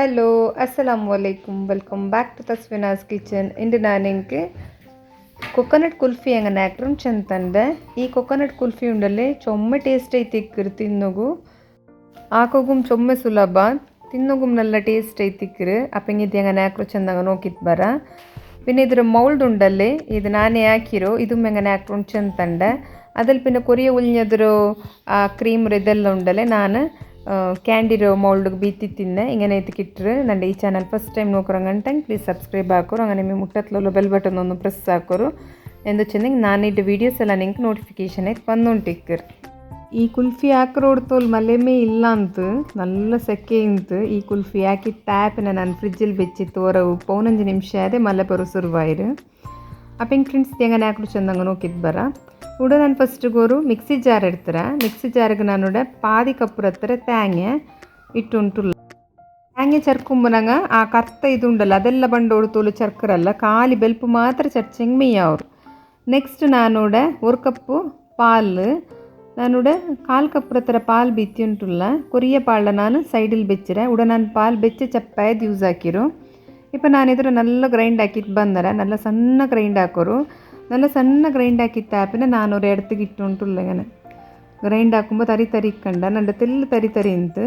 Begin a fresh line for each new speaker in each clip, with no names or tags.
Hello അസ്സലാം വലൈക്കും welcome back to ತಸ್ವಿನಾಸ್ kitchen ಇಂದು ನಾನು എനിക്ക് ಕೊಕೊನಟ್ ಕುಲ್ಫಿ ಹೆಂಗೆ ಆಕ್ಟ್ರಮ್ ಚೆಂದ ತಂದೆ ಈ ಕೊಕೊನಟ್ ಕುಲ್ಫಿ ಉಂಡಲ್ಲಿ ಚೊಮ್ಮೆ ಟೇಸ್ಟ್ ಐತಿ ಇಕ್ಕಿರು ತಿನ್ನೋಗು ಹಾಕೋಗುಮ್ ಚೊಮ್ಮೆ ಸುಲಭ ತಿನ್ನೋಗುಮ್ ನಲ್ಲ ಟೇಸ್ಟ್ ಐತಿ ಇಕ್ಕಿರು ಅಪ್ಪಂಗೆ ಇದು ಹೆಂಗೆ ಆಕ್ರು ಚೆಂದಂಗೆ ನೋಕಿತ್ ಬರ പിന്നെ ഇതൊരു മൗൾഡ് ഉണ്ടല്ലേ ഇത് നാനേ ആക്കിരോ ഇതും എങ്ങനെ ആക്രോൺ ചെന്നുണ്ട് അതിൽ പിന്നെ കൊറിയ ഉലിഞ്ഞതൊരു ക്രീം ഇതെല്ലാം ഉണ്ടല്ലേ ഞാൻ ಕ್ಯಾಂಡಿರೋ ಮೌಲ್ಡ್ ಬೀತಿತ್ತಿಂದ ಇಂಗನೆ ಇತ್ತಿಕ್ಕಿಟ್ಟರೆ ನಂಡೆ ಈ ಚಾನಲ್ ಫಸ್ಟ್ ಟೈಮ್ ನೋಕ್ರಂಗಂಟಂಗೆ ಪ್ಲೀಸ್ ಸಬ್ಸ್ಕ್ರೈಬ್ ಹಾಕೋರು ಹಂಗೆ ನಿಮಗೆ ಮುಟ್ಟತ್ಲೋ ಬೆಲ್ ಬಟನ್ ಒಂದು ಪ್ರೆಸ್ ಹಾಕೋರು ಎಂದು ಚೆಂದಂಗೆ ನಾನಿಡ್ಡ ವೀಡಿಯೋಸ್ ಎಲ್ಲ ನಿಂಗೆ ನೋಟಿಫಿಕೇಷನ್ ಆಯ್ತು ಬಂದುಂಟಿಕ್ಕರು ಈ ಕುಲ್ಫಿ ಹಾಕ್ರೋಡ್ ತೋಲ್ ಮಲೆಮೇ ಇಲ್ಲ ಅಂತ ನಲ್ಲ ಸೆಕೆ ಇಂತು ಈ ಕುಲ್ಫಿ ಹಾಕಿ ಟ್ಯಾಪಿನ ನಾನು ಫ್ರಿಜ್ಜಲ್ಲಿ ಬೆಚ್ಚಿ ತೋರವು ಪೌನಂಜು ನಿಮಿಷ ಅದೇ ಮಲೆ ಬರೋ ಸುರುವಾಯಿರು അപ്പം ഫ്രണ്ട്സ് തേങ്ങ നാക്കുറിച്ച് എന്തെങ്കിലും നോക്കിയിട്ട് പറ ಉಡ ನಾನು ಫಸ್ಟ್ ಗೋರು ಮಿಕ್ಸಿ ಜಾರ್ ಇಡ್ತಾರ ಮಿಕ್ಸಿ ಜಾರಿಗೆ ನಾನು ಪಾದಿ ಕಪ್ಪುರ ಹತ್ತಿರ ತ್ಯಾಂಗೆ ಇಟ್ಟುಂಟುಲ್ಲ ತ್ಯಾಂಗೆ ಚರ್ಕೊಂಬನಂಗ ಆ ಕರ್ತ ಇದು ಉಂಡಲ್ಲ ಅದೆಲ್ಲ ಬಂಡೋಡು ತೋಲು ಚರ್ಕರಲ್ಲ ಖಾಲಿ ಬೆಲ್ಪು ಮಾತ್ರ ಚರ್ಚಂಗೆ ಮೇಯವ್ರು ನೆಕ್ಸ್ಟ್ ನಾನೂಡ ஒரு ಕಪ್ಪು ಪಾಲ್ ನಾನೂಡ ಕಾಲು ಕಪ್ಪುರ ಹತ್ರ ಪಾಲ್ ಬಿತ್ತಿ ಉಂಟುಲ್ಲ ಕೊರಿಯ ಪಾಳ ನಾನು ಸೈಡಿಲ್ ಬೆಚ್ಚಿರೆ ಉಡ ನಾನು ಪಾಲ್ ಬೆಚ್ಚಿ ಚಪ್ಪಾಯ್ದು ಯೂಸ್ ಹಾಕಿರು ಇಪ್ಪ ನಾನಿದ್ರೆ ನಲ್ಲ ಗ್ರೈಂಡ್ ಹಾಕಿತ್ತು ಬಂದರ ನಲ್ಲ ಸಣ್ಣ ಗ್ರೈಂಡ್ ಹಾಕೋರು നല്ല സണ്ണ ഗ്രൈൻഡ് ആക്കി താപ്പിനെ നാനൊരു ഇടത്തേക്ക് ഇട്ടുകൊണ്ടുള്ള ഇങ്ങനെ ഗ്രൈൻഡ് ആക്കുമ്പോൾ തരി തരി ഇക്കണ്ട നല്ല തെല്ല് തരി തരി എന്ത്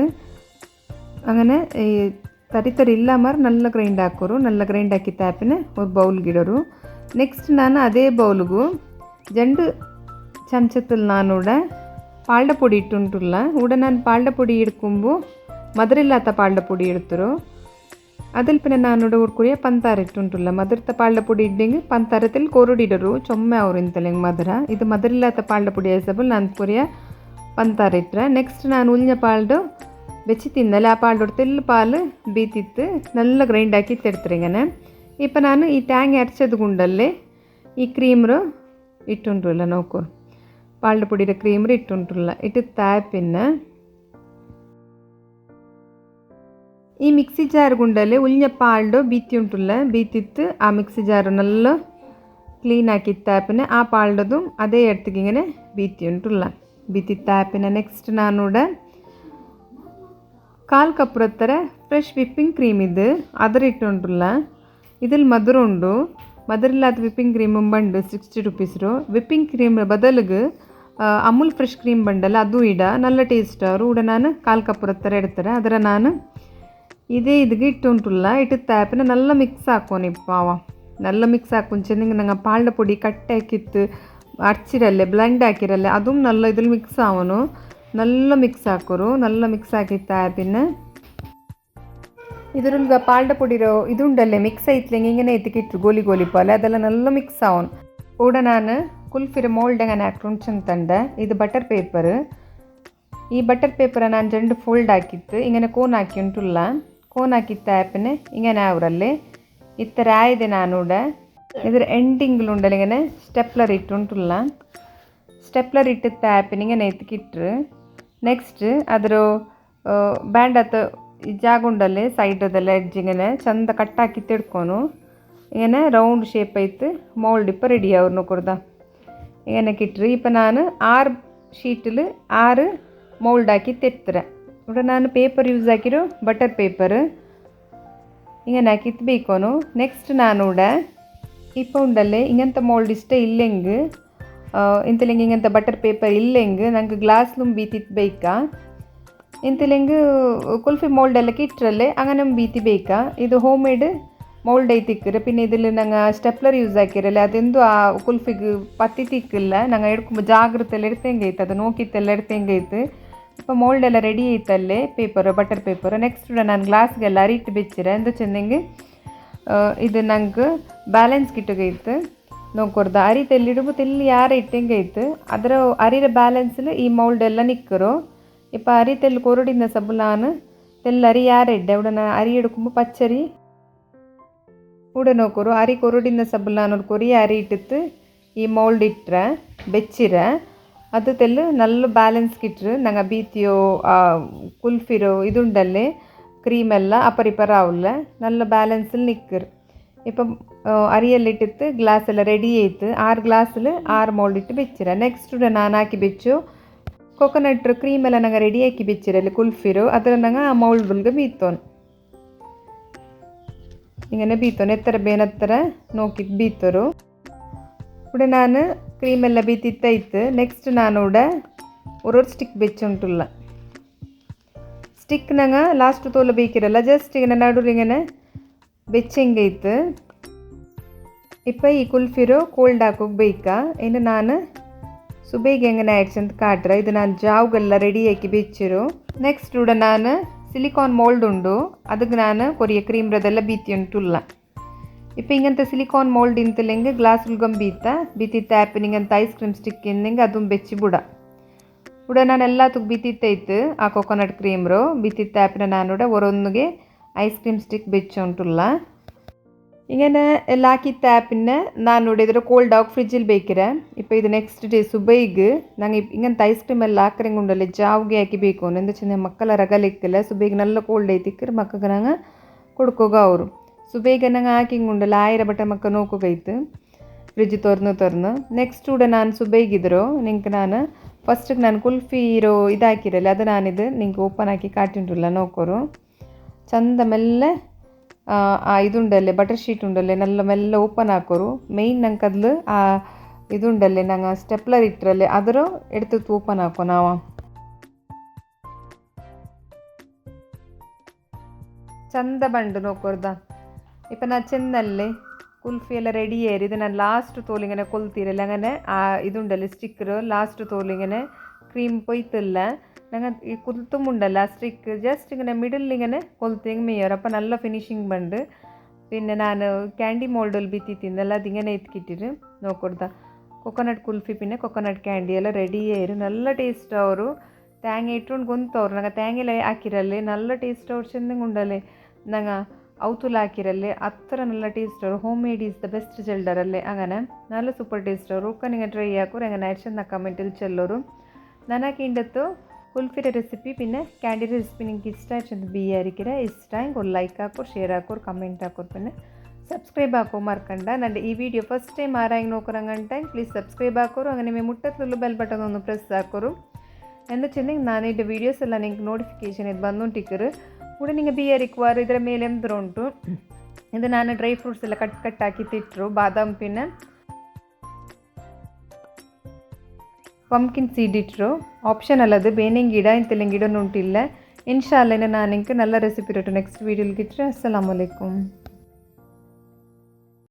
അങ്ങനെ ಈ ತರಿ ತರಿ ಇಲ್ಲ ಮಾರು ನಲ್ಲ ಗ್ರೈಂಡ್ ಹಾಕೋರು ನಲ್ಲ ಗ್ರೈಂಡ್ ಹಾಕಿ ತಾಪಿನ ಒಂದು ಬೌಲ್ಗೆ ಇಡೋರು ನೆಕ್ಸ್ಟ್ ನಾನು ಅದೇ ಬೌಲ್ಗೂ ಜಂಡು ಚಮಚದಲ್ಲಿ ನಾನು ಉಡ ಪಾಲ್ಡ ಪೊಡಿ ಇಟ್ಟುಂಟುಲ್ಲ ಉಡ ನಾನು ಪಾಲ್ಡ ಪೊಡಿ ಹಿಡ್ಕೊಂಬು ಮದರಿಲ್ಲಾತ ಪಾಲ್ಡ ಪೊಡಿ ಇಡ್ತರು അതിൽ പിന്നെ നാനോട് കുറുക്കുഴിയ പന്താരറ്റുണ്ടല്ല മധുര പാളുടെ പൊടി ഇട്ടെങ്കിൽ പന്താരത്തിൽ കൊറുടിടറു ചൊമ്മ ഉറിഞ്ഞിത്തല്ലെങ്കിൽ മധുര. ഇത് മധുരില്ലാത്ത പാളുടെ പൊടി ആയപ്പോൾ നാൻ പുറിയ പന്താരറ്റ നെക്സ്റ്റ് ഞാൻ ഉലിഞ്ഞ പാളുടെ വെച്ച് തിന്നല്ല ആ പാളുടെ അടുത്ത് പാൽ ബീത്തിത്ത് നല്ല ഗ്രൈൻഡ് ആക്കി തെടുത്തിരിങ്ങനെ ഇപ്പം ഞാൻ ഈ ടാങ്ക് അരച്ചത് കൊണ്ടല്ലേ ഈ ക്രീമറ് ഇട്ടുണ്ടല്ലോ നോക്കൂ. പാളുടെ പൊടിയുടെ ക്രീമർ ഇട്ടുണ്ടല്ല. ഇട്ട് താ പിന്നെ ഈ മിക്സി ಜಾರ್ ಗುಂಡಲ್ಲಿ ഉലിഞ്ഞ ಪಾಲ್ಡು ಬೀತಿ ಉಂಟುಲ್ಲ ಬೀತಿತ್ತು ആ മിക്സി ജാറിനെല്ല ക്ലീൻ ആക്കി താപ്പിനെ ആ പാളുടതും അതേ ഇടത്തേക്ക് ഇങ്ങനെ ബീത്തി ഉണ്ടല്ല. ബീത്തി താപ്പിനെ നെക്സ്റ്റ് നാനൂടെ കാൽ കപ്പുറത്തര ഫ്രഷ് വിപ്പിംഗ് ക്രീം ഇത് അതിരിട്ടുണ്ടുള്ള ഇതിൽ മധുരം ഉണ്ടു? മധുരമില്ലാത്ത വിപ്പിംഗ് ക്രീമും ബണ്ട് സിക്സ്റ്റി റുപ്പീസിലു വിപ്പിംഗ് ക്രീം ബദലുക അമുൽ ഫ്രഷ് ക്രീം ബണ്ടല്ല അതും ഇടാം. നല്ല ടേസ്റ്റ് ആവും ഇവിടെ ഞാൻ കാൽ കപ്പുറത്തര എടുത്തരാം. അതിൽ ഞാൻ ఇది ఇదిగి ఇట్టు ఉంటుల్ల ఇటు తేపిన నల్ల ಮಿಕ್ಸ್ ಹಾಕೋನಿ ಪಾವ ನಲ್ಲ ಮಿಕ್ಸ್ ಹಾಕೊಂಚೆ ನಿಂಗೆ ನಂಗೆ ಪಾಳ್ದ ಪುಡಿ ಕಟ್ಟಿ ಹಾಕಿತ್ತು ಅರ್ಚಿರಲ್ಲೇ ಬ್ಲೆಂಡ್ ಹಾಕಿರಲ್ಲೇ ಅದು ನಲ್ಲ ഇതിൽ ಮಿಕ್ಸ್ ആവണു നല്ല മിക്സ് ആക്കുറു നല്ല മിക്സ് ആക്കിത്തായ പിന്നെ ഇതിലുള്ള പാൽഡ പൊടിരോ ഇതുണ്ടല്ലേ മിക്സ് ആയിട്ടില്ലെങ്കിൽ ഇങ്ങനെ എത്തിക്കിട്ടു ഗോലി ഗോലി പോലെ അതെല്ലാം നല്ല മിക്സ് ആവും കൂടെ ഞാൻ കുൽഫിര മോൾഡ് അങ്ങനെ ആക്കുണ്ട് ഇത് ബട്ടർ പേപ്പർ ഈ ബട്ടർ പേപ്പറെ ഞാൻ രണ്ട് ഫോൾഡ് ആക്കിയിട്ട് ഇങ്ങനെ കോൺ ആക്കിയിട്ടുള്ള ಕೋನ ಕಿತ್ತ ಆ್ಯಪಿನ ಇಂಗನ ಅವರಲ್ಲಿ ಇತ್ತರ ಆಯ್ದೆ ನಾನೂಡ ಇದರ ಎಂಡಿಂಗ್ಲುಂಡಲ್ಲಿ ಇಂಗನೆ ಸ್ಟೆಪ್ಲರ್ ಇಟ್ಟುಂಟುಲ್ಲ ಸ್ಟೆಪ್ಲರ್ ಇಟ್ಟಿತ್ತ ಆ್ಯಪಿನ ಇಂಗನೆ ಎತ್ತಿಕಿಟ್ರು ನೆಕ್ಸ್ಟ್ ಅದರ ಬ್ಯಾಂಡ್ ಅತ್ತ ಜಾಗುಂಡಲ್ಲಿ ಸೈಡದಲ್ಲ ಎಡ್ಜ್ ಇಂಗನೆ ಚಂದ ಕಟ್ಟಾಕಿ ತಿಡ್ಕೊನು ಇಂಗನೆ ರೌಂಡ್ ಶೇಪ್ ಐತೆ ಮೌಲ್ಡ್ ಇಪ್ಪ ರೆಡಿ ಅವ್ರನ್ನ ಕುಡ್ದ ಇಂಗನೆ ಕಿಟ್ರು ಇಪ್ಪ ನಾನು ಆರು ஷீட்டில் ஆறு மோல்டாக்கி தைத்துறேன் ನೋಡ ನಾನು ಪೇಪರ್ ಯೂಸ್ ಹಾಕಿರೋ ಬಟರ್ ಪೇಪರ್ ഇങ്ങനെ കിത്തിബേക്കോನು നെക്സ്റ്റ് നാനൂടെ ഇപ്പോൾ ഉണ്ടല്ലേ ഇങ്ങനത്തെ മോൾഡ് ഇഷ്ടം ഇല്ലെങ്കിൽ എന്തില്ലെങ്കിൽ ഇങ്ങനത്തെ ബട്ടർ പേപ്പർ ഇല്ലെങ്കിൽ നമുക്ക് ഗ്ലാസ്സിലും ബീത്തിബേക്കാം എന്തില്ലെങ്കിൽ കുൽഫി മോൾഡെല്ലാം കിട്ടല്ലേ അങ്ങനെ ബീത്തിബേക്കാം ഇത് ഹോം മെയ്ഡ് മോൾഡ് ആയി തിക്കറ് പിന്നെ ഇതിൽ ഞങ്ങൾ സ്റ്റെപ്ലർ യൂസ് ആക്കിരല്ലേ അതെന്തോ ആ കുൽഫിക്ക് പത്തി തിക്കില്ല ഞങ്ങൾ എടുക്കുമ്പോൾ ജാഗ്രത എല്ലാം എടുത്തേങ്കയ്ത്ത് അത് നോക്കിത്തെല്ലാം എടുത്തേങ്കയ്ത്ത് ಇಪ್ಪ ಮೋಲ್ಡೆಲ್ಲ ರೆಡಿ ಐತಲ್ಲಿ ಪೇಪರು ಬಟರ್ ಪೇಪರು ನೆಕ್ಸ್ಟ್ ನಾನು ಗ್ಲಾಸ್ಗೆಲ್ಲ ಅರಿಟ್ಟು ಬಿಚ್ಚಿರ ಎಂದು ಚೆನ್ನಂಗೆ ಇದು ನಂಗೆ ಬ್ಯಾಲೆನ್ಸ್ ಕಿಟ್ಟಗೈತು ನೋಕೊರ್ದ ಅರಿತು ಎಲ್ಲಿ ಇಡುಬು ಎಲ್ಲಿ ಯಾರ ಇಟ್ಟಂಗೆ ಐತು ಅದರ ಅರಿರ ಬ್ಯಾಲೆನ್ಸಿಲ್ ಈ ಮೌಲ್ಡೆಲ್ಲ ನಿಕ್ಕರು இப்போ அரி தெல் கொருடிந்த சபுலான்னு தெல் அரி யாரெட்ட உடனே அரி எடுக்கும் பச்சரி உடனே கொரு அரி கொருடிந்த சபுலான்னு ஒரு கொரிய அரி இட்டுத்து ಈ ಮೌಲ್ಡ್ ಇಟ್ಟರೆ ಬೆಚ್ಚಿರ ಅತ್ತತೆಲ್ಲು ನಲ್ಲ ಬ್ಯಾಲೆನ್ಸ್ ಕಿಟ್ರು ನಂಗೆ ಬೀತಿಯೋ ಕುಲ್ಫಿರೋ ಇದುಂಡಲ್ಲೇ ക്രീമെല്ലാം അപ്പറിപ്പറാവില്ല നല്ല ബാലൻസിൽ നിൽക്കും ഇപ്പം അരിയെല്ലിട്ടിട്ട് ഗ്ലാസ്സെല്ലാം റെഡി ചെയ്ത് ആറ് ഗ്ലാസ്സിൽ ആറ് മോളിട്ട് വെച്ചിരാം നെക്സ്റ്റ് നാനാക്കി വെച്ചു കൊക്കനട്ട് ക്രീമെല്ലാം ഞങ്ങൾ റെഡിയാക്കി വെച്ചിരല്ല കുൽഫിരോ അതിൽ ഞങ്ങൾ ആ മോൾബിൽക്ക് ബീത്തോൻ ഇങ്ങനെ ബീത്തോൻ എത്ര ബേനത്ര നോക്കി ബീത്തോരോ இப்படி நான் க்ரீம் எல்லாம் பீத்தி தைத்து ನೆಕ್ಸ್ಟ್ ನಾನೂಡ ஒரு ஒரு ஸ்டிக் வச்சுட்டுள்ள ಸ್ಟಿಕ್ ನಂಗೆ ಲಾಸ್ಟ್ ತೋಲ ಬೇಕಿರಲ್ಲ ಜಸ್ಟ್ ಇങ്ങനെ ನಡುವಿങ്ങനെ ಬೆಚ್ಚಂಗೆ ಇತ್ತು ಇಪ್ಪ ಈ ಕುಲ್ಫಿರೋ ಕೋಲ್ಡ್ ಹಾಕೋಕೆ ಬೇಕಾ ಇನ್ನು ನಾನು ಸುಬೇಗೆ ಹೆಂಗನೆ ಆಯ್ತು ಅಂತ ಕಾಟ್ರೆ ಇದು ನಾನು ಜಾವ್ಗೆಲ್ಲ ರೆಡಿ ಹಾಕಿ ಬೆಚ್ಚಿರು ನೆಕ್ಸ್ಟ್ ಕೂಡ ನಾನು ಸಿಲಿಕಾನ್ ಮೋಲ್ಡ್ ಉಂಡು ಅದಕ್ಕೆ ನಾನು ಕೊರಿಯ ಕ್ರೀಮ್ರದೆಲ್ಲ ಬೀತಿ ಉಂಟುಲ್ಲ ഇപ്പം ഇങ്ങനത്തെ സിലിക്കോൺ മോൾഡ് ഇന്തില്ലെങ്കിൽ ಗ್ಲಾಸ್ ಬೀತ ಬಿತ್ತಿತ್ತೆ ಆ್ಯಪಿನ ಇಂಗಂತ ಐಸ್ ಕ್ರೀಮ್ ಸ್ಟಿಕ್ ಇನ್ನಿಂಗೆ ಅದನ್ನು ಬೆಚ್ಚಿ ಬುಡ ಉಡ ನಾನು ಎಲ್ಲ ತುಕ್ ಬಿತ್ತಿತ್ತೆ ಇತ್ತು ಆ ಕೊಕೊನಟ್ ಕ್ರೀಮ್ರು ಬಿತ್ತಿತ್ತೆ ಆ್ಯಪಿನ ನಾನುಡ ಒರೊಂದಿಗೆ ಐಸ್ ಕ್ರೀಮ್ ಸ್ಟಿಕ್ ಬೆಚ್ಚ ಉಂಟುಲ್ಲ ഇങ്ങനെ ലാക്കിത്ത ആപ്പിന് നാനൂടെ ഇതൊരു കോൾഡ് ആവും ഫ്രിഡ്ജിൽ ബേക്കിറേ ഇപ്പോൾ ഇത് നെക്സ്റ്റ് ഡേ സുബൈഗ് ഞങ്ങൾ ഇങ്ങനത്തെ ഐസ്ക്രീം എല്ലാം ആക്കരം കൊണ്ടല്ലേ ജാവുകെ ആക്കി ബേക്കും എന്താ വെച്ചാൽ മക്കളെ റഗലേക്കില്ല സുബൈഗ് നല്ല കോൾഡ് ആയി തിക്കർ മക്കൾക്ക് ഞങ്ങൾ കൊടുക്കുക അവരും ಅವರು ಸುಬೇಗ ನಂಗೆ ಉಂಡು ಆಯಿರ ಬಟ್ಟೆ ಮಕ್ಕ ನೋಕೋಗೈತು ಫ್ರಿಜ್ ತೊರ್ನು ತೊರ್ನು ನೆಕ್ಸ್ಟ್ ಕೂಡ ನಾನು ಸುಬೈಗಿದ್ರು ನಿಂಗೆ ನಾನು ಫಸ್ಟಿಗೆ ನಾನು ಕುಲ್ಫಿ ಇರೋ ಇದಾಕಿರಲ್ಲ ಹಾಕಿರಲ್ಲ ಅದು ನಾನಿದು ನಿಂಗೆ ಓಪನ್ ಹಾಕಿ ಕಾಟಿಂಟುಲ್ಲ ನೋಕೋರು ಚಂದ ಮೆಲ್ಲ ಆ ಇದುಂಡಲ್ಲೇ ಬಟರ್ ಶೀಟ್ ಉಂಡಲ್ಲೇ ನಲ್ಲ ಮೆಲ್ಲ ಓಪನ್ ಹಾಕೋರು ಮೇಯ್ನ್ ನಂಗೆ ಕದ್ಲು ಆ ಇದುಂಡಲ್ಲೇ ನಂಗೆ ಸ್ಟೆಪ್ಲರ್ ಇಟ್ಟರಲ್ಲೇ ಅದರ ಎಡ್ತು ಓಪನ್ ಹಾಕೋ ನಾವು ಚಂದ ಬಂಡು ನೋಕೋರ್ದ ഇപ്പം ഞാൻ ചെന്നല്ലേ കുൽഫിയെല്ലാം റെഡി ആയി. ഇത് ഞാൻ ലാസ്റ്റ് തോലിങ്ങനെ കൊളുത്തിരല്ല അങ്ങനെ ആ ഇതുണ്ടല്ലോ സ്റ്റിക്കറ് ലാസ്റ്റ് തോലിങ്ങനെ ക്രീം പൊയ്ത്തില്ല ഞങ്ങൾ ഈ കുത്തുമുണ്ടല്ല സ്റ്റിക്ക് ജസ്റ്റ് ഇങ്ങനെ മിഡിൽ ഇങ്ങനെ കൊളുത്തിങ് മേയർ അപ്പം നല്ല ഫിനിഷിങ് പണ്ട്. പിന്നെ ഞാൻ ക്യാൻഡി മോൾഡിൽ തിന്നല്ല അതിങ്ങനെ എത്തിക്കിട്ടിട്ട് നോക്കൊടുത്ത. കൊക്കോനട്ട് കുൽഫി പിന്നെ കൊക്കോനട്ട് ಕ್ಯಾಂಡಿ എല്ലാം ರೆಡಿ ಆಯಿರು ನಲ್ಲ ಟೇಸ್ಟ್ ಅವರು ತೇಂಗ ಇಟ್ಕೊಂಡು ಗುಂತವ್ರು ನಂಗೆ ತೇಂಗಿಲ್ಲ ಹಾಕಿರಲ್ಲಿ ನಲ್ಲ ಟೇಸ್ಟ್ ಅವ್ರು ಚೆಂದಂಗೆ ಉಂಡಲ್ಲಿ ನಂಗೆ ഔത്തുള്ള ആക്കിരല്ലേ അത്ര നല്ല taster home made is the best ചിൽഡറല്ലേ അങ്ങനെ നല്ല സൂപ്പർ ടേസ്റ്റർ ഒക്കെ നിങ്ങൾ ട്രൈ ആക്കൂർ എങ്ങനെ അയച്ചെന്ന കമന്റിൽ ചെല്ലോറും ನನಗೆ ಇಂಡತ್ತು ಕುಲ್ಫಿರ ರೆಸಿಪಿ ಪಿನ್ನೆ ಕ್ಯಾಂಡಿ ರೆಸಿಪಿ ನಿಂಗೆ ಇಷ್ಟ ಆಯ್ತು ಅಂತ ಬಿ ಆರಿಕಿರ ಇಷ್ಟ ಹಿಂಗೆ ಒಂದು ಲೈಕ್ ಹಾಕೋರು ಶೇರ್ ಹಾಕೋರು ಕಮೆಂಟ್ ಹಾಕೋರು ಪಿನ್ನೆ ಸಬ್ಸ್ಕ್ರೈಬ್ ಹಾಕೋ ಮಾರ್ಕಂಡ ನಂದು ಈ ವಿಡಿಯೋ ಫಸ್ಟ್ ಟೈಮ್ ಆರಾಗಿ ನೋಡ್ಕೊರಂಗಂಟ ಪ್ಲೀಸ್ ಸಬ್ಸ್ಕ್ರೈಬ್ ಹಾಕೋರು ಹಂಗೆ ನಿಮಗೆ ಮುಟ್ಟತ್ಲೂ ಬೆಲ್ ಬಟನ್ ಒಂದು ಪ್ರೆಸ್ ಹಾಕೋರು ಎಂದ ಚೆಂದ ನಾನಿದ್ದ ವೀಡಿಯೋಸ್ ಎಲ್ಲ ನಿಂಗೆ ನೋಟಿಫಿಕೇಷನ್ ಇದು ಬಂದು ಟಿಕ್ಕರು ಕೂಡ ನಿಮಗೆ ಬಿಯರ್ ಇಕ್ವಾರು ಇದರ ಮೇಲೆ ಎಂದ್ರೆ ಉಂಟು ಇದು ನಾನು ಡ್ರೈ ಫ್ರೂಟ್ಸ್ ಎಲ್ಲ ಕಟ್ ಕಟ್ ಹಾಕಿ ತಿಟ್ಟರು ಬಾದಾಮ್ ಪಿನ್ನ ಪಂಪ್ಕಿನ್ ಸೀಡ್ ಇಟ್ಟರು ಆಪ್ಷನ್ ಅಲ್ಲದು ಬೇನೆ ಗಿಡ ಇಂತೆಲ್ಲ ಗಿಡ ಉಂಟಿಲ್ಲ ಇನ್ಶಾ ಅಲ್ಲೇ ನಾನು ಇಂಕ ನಲ್ಲ ರೆಸಿಪಿ ಇರಟ್ಟು ನೆಕ್ಸ್ಟ್ ವೀಡಿಯೋಲಿ ಇಟ್ಟರೆ ಅಸ್ಸಲಾಮಲೈಕುಮ್